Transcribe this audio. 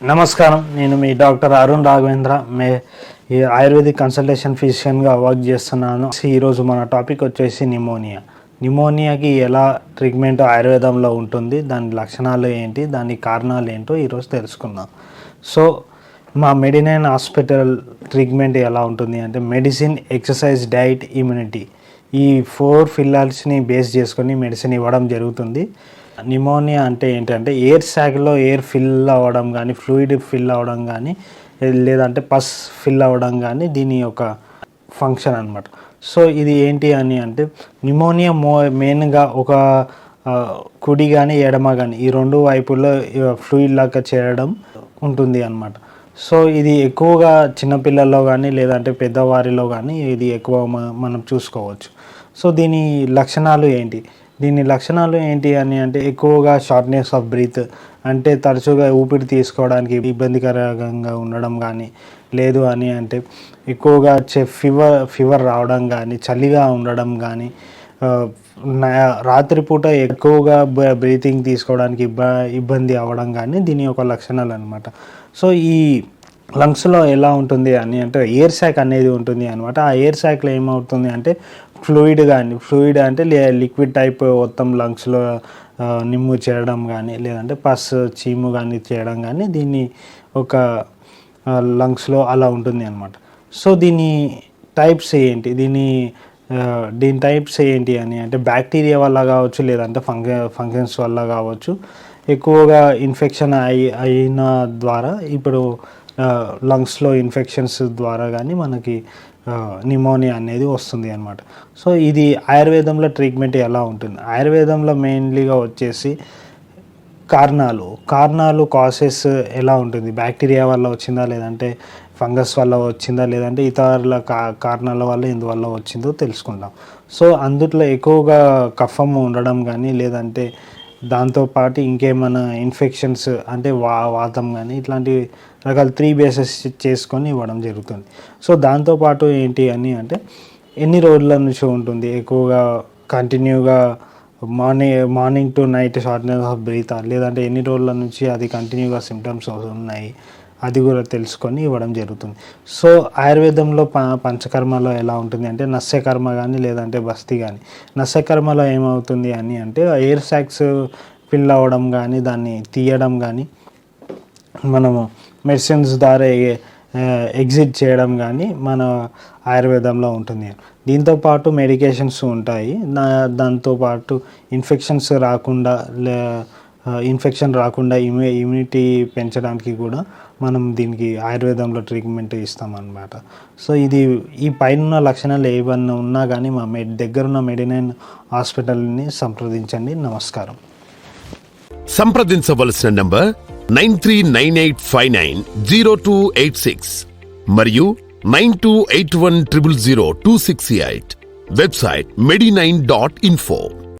నమస్కారం. నేను మీ డాక్టర్ అరుణ్ రాఘవేంద్ర. మే ఈ ఆయుర్వేదిక్ కన్సల్టేషన్ ఫిజిషియన్గా వర్క్ చేస్తున్నాను. ఈరోజు మన టాపిక్ వచ్చేసి నిమోనియా. నిమోనియాకి ఎలా ట్రీట్మెంట్ ఆయుర్వేదంలో ఉంటుంది దాని లక్షణాలు ఏంటి దాని కారణాలు ఏంటో ఈరోజు తెలుసుకుందాం. సో మా మెడినైన్ హాస్పిటల్ ట్రీట్మెంట్ ఎలా ఉంటుంది అంటే మెడిసిన్ ఎక్సర్సైజ్ డైట్ ఇమ్యూనిటీ. ఈ ఫోర్ ఫిల్లర్స్ని బేస్ చేసుకొని మెడిసిన్ ఇవ్వడం జరుగుతుంది. నిమోనియా అంటే ఏంటంటే ఎయిర్ శాక్లో ఎయిర్ ఫిల్ అవ్వడం కానీ ఫ్లూయిడ్ ఫిల్ అవ్వడం కానీ లేదంటే పస్ ఫిల్ అవ్వడం కానీ దీని యొక్క ఫంక్షన్ అనమాట సో ఇది ఏంటి అని అంటే నిమోనియా మో మెయిన్గా ఒక కుడి కానీ ఎడమ కానీ ఈ రెండు వైపుల్లో ఫ్లూయిడ్ లాగా చేరడం ఉంటుంది అన్నమాట. సో ఇది ఎక్కువగా చిన్నపిల్లల్లో కానీ లేదంటే పెద్దవారిలో కానీ ఇది ఎక్కువ మ- మనం చూసుకోవచ్చు. సో దీని లక్షణాలు ఏంటి? దీని లక్షణాలు ఏంటి అని అంటే ఎక్కువగా షార్ట్నెస్ ఆఫ్ బ్రీత్ అంటే తరచుగా ఊపిరి తీసుకోవడానికి ఇబ్బందికరంగా ఉండడం కానీ లేదు అని అంటే ఎక్కువగా చె ఫీవర్ ఫీవర్ రావడం కానీ చలిగా ఉండడం కానీ రాత్రిపూట ఎక్కువగా బ్రీతింగ్ తీసుకోవడానికి ఇబ్బ ఇబ్బంది అవ్వడం కానీ దీని యొక్క లక్షణాలు అనమాట సో ఈ లంగ్స్లో ఎలా ఉంటుంది అని అంటే ఎయిర్ శాక్ అనేది ఉంటుంది అనమాట ఆ ఎయిర్ శాక్లో ఏమవుతుంది అంటే ఫ్లూయిడ్ కానీ ఫ్లూయిడ్ అంటే లిక్విడ్ టైప్ మొత్తం లంగ్స్లో నిమ్ము చేయడం కానీ లేదంటే పస్ చీము కానీ చేయడం కానీ దీన్ని ఒక లంగ్స్లో అలా ఉంటుంది అనమాట సో దీని టైప్స్ ఏంటి? దీని దీని టైప్స్ ఏంటి అని అంటే బ్యాక్టీరియా వల్ల కావచ్చు లేదంటే ఫంగ ఫంక్షన్స్ వల్ల కావచ్చు ఎక్కువగా ఇన్ఫెక్షన్ అయి అయిన ద్వారా ఇప్పుడు లంగ్స్లో ఇన్ఫెక్షన్స్ ద్వారా కానీ మనకి నిమోనియా అనేది వస్తుంది అనమాట సో ఇది ఆయుర్వేదంలో ట్రీట్మెంట్ ఎలా ఉంటుంది? ఆయుర్వేదంలో మెయిన్లీగా వచ్చేసి కారణాలు కారణాలు కాసెస్ ఎలా ఉంటుంది? బ్యాక్టీరియా వల్ల వచ్చిందా? లేదంటే ఫంగస్ వల్ల వచ్చిందా? లేదంటే ఇతరుల కా కారణాల వల్ల ఎందువల్ల వచ్చిందో తెలుసుకుందాం. సో అందుట్లో ఎక్కువగా కఫం ఉండడం కానీ లేదంటే దాంతోపాటు ఇంకేమైనా ఇన్ఫెక్షన్స్ అంటే వా వాతం కానీ ఇట్లాంటి రకాల త్రీ బేసెస్ చేసుకొని ఇవ్వడం జరుగుతుంది. సో దాంతోపాటు ఏంటి అని అంటే ఎన్ని రోజుల నుంచి ఉంటుంది? ఎక్కువగా కంటిన్యూగా morning morning to night shortness of breath లేదంటే ఎన్ని రోజుల నుంచి అది కంటిన్యూగా సిమ్టమ్స్ ఉన్నాయి అది కూడా తెలుసుకొని ఇవ్వడం జరుగుతుంది. సో ఆయుర్వేదంలో ప పంచకర్మలో ఎలా ఉంటుంది అంటే నస్యకర్మ కానీ లేదంటే బస్తి కానీ నస్యకర్మలో ఏమవుతుంది అని అంటే ఎయిర్ సాక్స్ ఫిల్ అవ్వడం కానీ దాన్ని తీయడం కానీ మనము మెడిసిన్స్ ద్వారా ఎగ్జిట్ చేయడం కానీ మన ఆయుర్వేదంలో ఉంటుంది. దీంతో పాటు మెడికేషన్స్ ఉంటాయి. నా దాంతోపాటు ఇన్ఫెక్షన్స్ రాకుండా లే ఇన్ఫెక్షన్ రాకుండా ఇమ్యూ ఇమ్యూనిటీ పెంచడానికి కూడా మనం దీనికి ఆయుర్వేదంలో ట్రీట్మెంట్ ఇస్తామన్నమాట. సో ఇది ఈ పైన లక్షణాలు ఏవన్నా ఉన్నా కానీ మా మె దగ్గరున్న మెడినైన్ హాస్పిటల్ని సంప్రదించండి. నమస్కారం. సంప్రదించవలసిన number nine three nine eight five nine zero two eight six మరియు nine two eight one triple zero two six eight website medi nine dot info